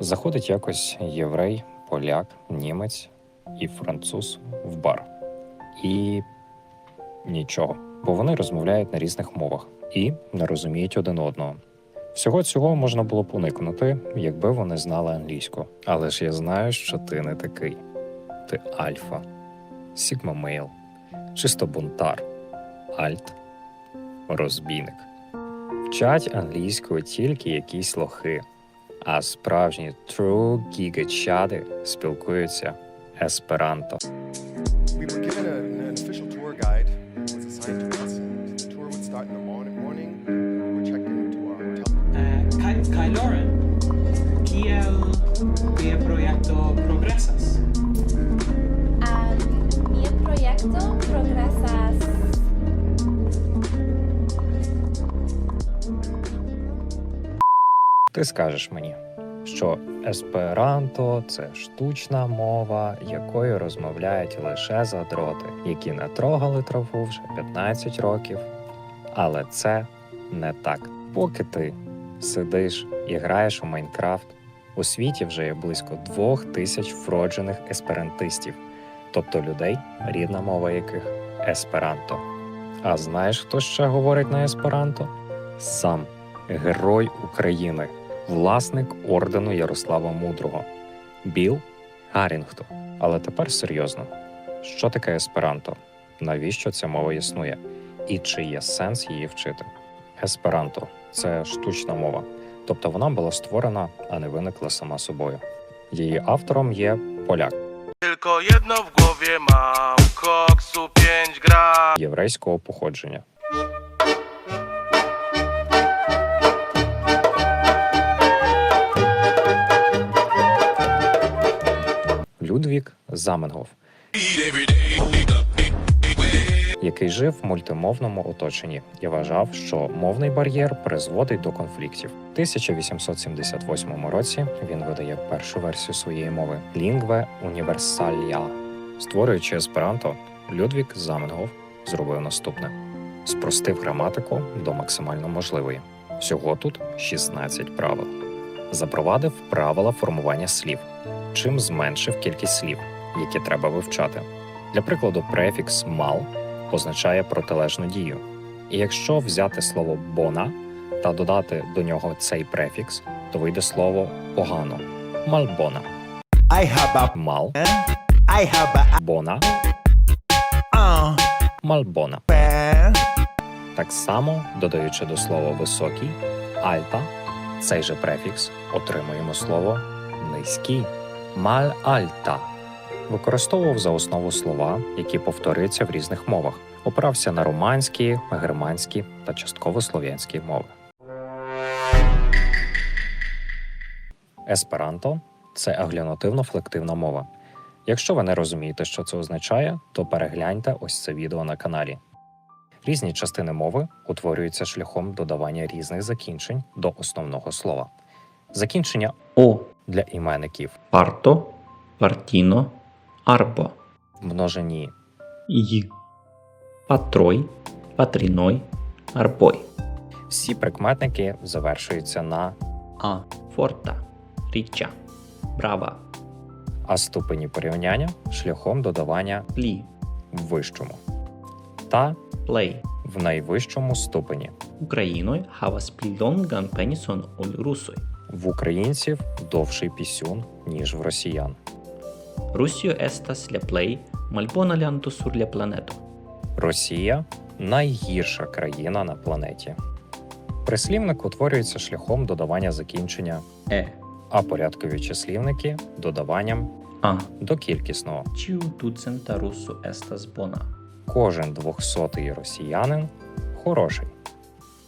Заходить якось єврей, поляк, німець і француз в бар. І нічого, бо вони розмовляють на різних мовах і не розуміють один одного. Всього цього можна було б уникнути, якби вони знали англійську. Але ж я знаю, що ти не такий. Ти альфа, сігма мейл, чисто бунтар, альт, розбійник. Вчать англійською тільки якісь лохи, а справжні true гігачади спілкуються есперанто. We were given a, an official tour guide that Ти скажеш мені, що есперанто це штучна мова, якою розмовляють лише задроти, які не трогали траву вже 15 років. Але це не так. Поки ти сидиш і граєш у Майнкрафт, у світі вже є близько двох тисяч вроджених есперантистів, тобто людей, рідна мова яких есперанто. А знаєш, хто ще говорить на есперанто? Сам герой України, власник ордену Ярослава Мудрого Біл Гарінгтон. Але тепер серйозно: що таке есперанто? Навіщо ця мова існує? І чи є сенс її вчити? Есперанто це штучна мова, тобто вона була створена, а не виникла сама собою. Її автором є поляк w głowie mam, koksu 5 gram єврейського походження. Людвік Заменгоф, який жив в мультимовному оточенні і вважав, що мовний бар'єр призводить до конфліктів. У 1878 році він видає першу версію своєї мови Lingve Universalia. Створюючи есперанто, Людвік Заменгоф зробив наступне: спростив граматику до максимально можливої. Всього тут 16 правил. Запровадив правила формування слів, чим зменшив кількість слів, які треба вивчати. Для прикладу, префікс мал позначає протилежну дію. І якщо взяти слово бона та додати до нього цей префікс, то вийде слово погано мальбона. Мал бона мальбона. Так само, додаючи до слова високий, альта, цей же префікс отримуємо слово низький, маль альта. Використовував за основу слова, які повторюються в різних мовах. Опирався на романські, германські та частково слов'янські мови. Есперанто це аглінативно-флективна мова. Якщо ви не розумієте, що це означає, то перегляньте ось це відео на каналі. Різні частини мови утворюються шляхом додавання різних закінчень до основного слова. Закінчення О. для іменників Parto, partino, arbo. в множині Й. Patroi, patrinoi, arboi. всі прикметники завершуються на A. Forta, riccia, brava, а ступені порівняння шляхом додавання pli, в вищому та play. в найвищому ступені. Havas pli longan penison ol rusoj. В українців довший пісюн, ніж в росіян. La plej malbona lando sur la planeto. Росія найгірша країна на планеті. Прислівник утворюється шляхом додавання закінчення, E. а порядкові числівники додаванням A. до кількісного. Ĉiu ducenta ruso estas bona. Кожен двохсотий росіянин хороший.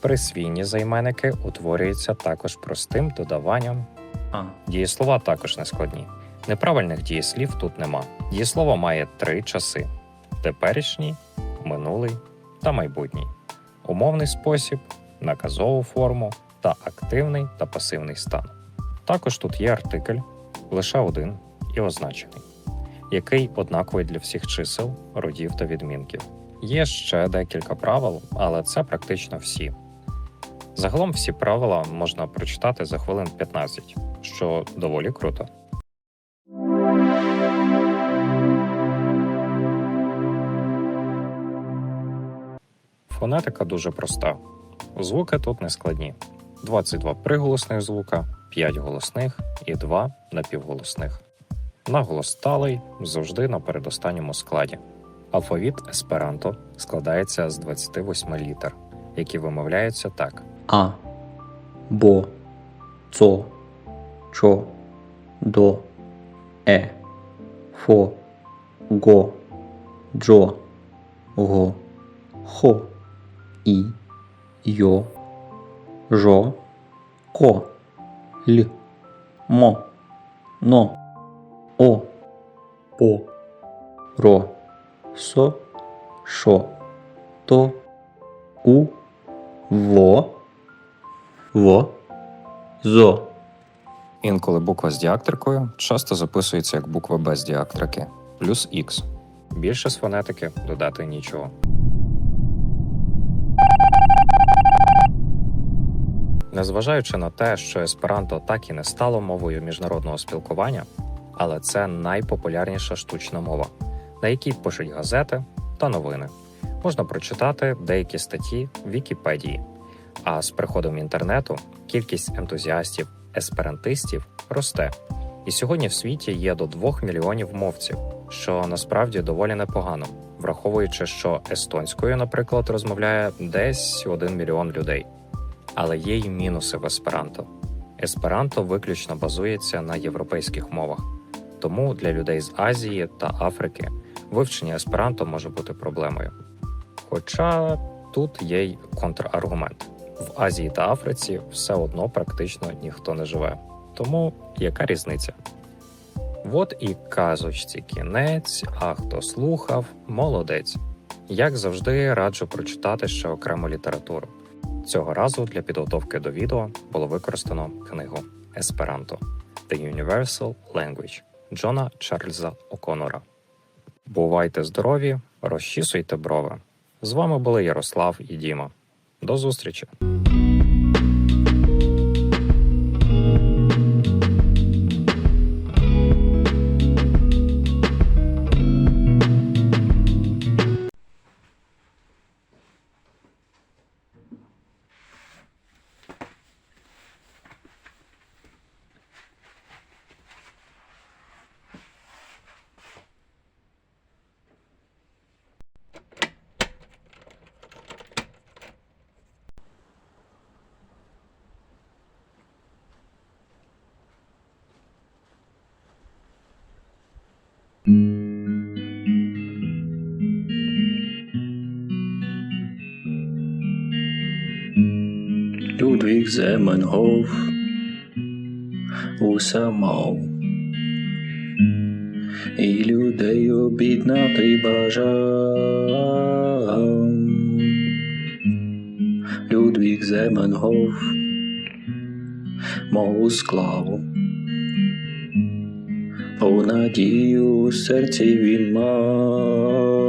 Присвійні займенники утворюються також простим додаванням. A. Дієслова також не складні. Неправильних дієслів тут нема. Дієслово має три часи: теперішній, минулий та майбутній. Умовний спосіб, наказову форму та активний та пасивний стан. Також тут є артикль, лише один і означений, який однаковий для всіх чисел, родів та відмінків. Є ще декілька правил, але це практично всі. Загалом всі правила можна прочитати за хвилин 15, що доволі круто. Фонетика дуже проста. Звуки тут не складні: 22 приголосних звука, 5 голосних і 2 напівголосних. Наголос сталий завжди на передостанньому складі. Алфавіт есперанто складається з 28 літер, які вимовляються так: А, Бо, Цо, Чо, До, Е, Фо, Го, Джо, Го, Хо, І, Йо, Жо, Ко, Л, Мо, Но, О, По, Ро, Со, Шо, То, У, Во, Во, Зо. Інколи буква з діактрикою часто записується як буква без діактрики плюс X. Більше з фонетики додати нічого. Незважаючи на те, що есперанто так і не стало мовою міжнародного спілкування, але це найпопулярніша штучна мова, на якій пишуть газети та новини. Можна прочитати деякі статті в Вікіпедії. А з приходом інтернету кількість ентузіастів есперантистів росте. І сьогодні в світі є до 2 мільйонів мовців, що насправді доволі непогано, враховуючи, що естонською, наприклад, розмовляє десь 1 мільйон людей. Але є й мінуси в есперанто. Есперанто виключно базується на європейських мовах, тому для людей з Азії та Африки вивчення есперанто може бути проблемою. Хоча тут є й контраргумент. В Азії та Африці все одно практично ніхто не живе. Тому яка різниця? От і казочці кінець, а хто слухав, молодець. Як завжди, раджу прочитати ще окрему літературу. Цього разу для підготовки до відео було використано книгу Есперанто The Universal Language Джона Чарльза О'Конора. Бувайте здорові, розчісуйте брови. З вами були Ярослав і Діма. До зустрічі! Земенгоф усе мав. І людей обіднати бажав. Людвіг Земенгоф мов склав. О надію у серці він мав.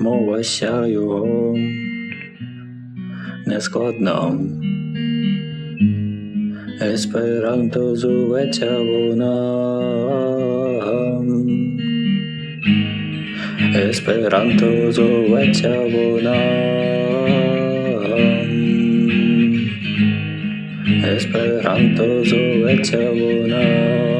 Мова ся його нескладна. Есперанто зоветься вона. Есперанто зоветься вона. Есперанто зоветься вона.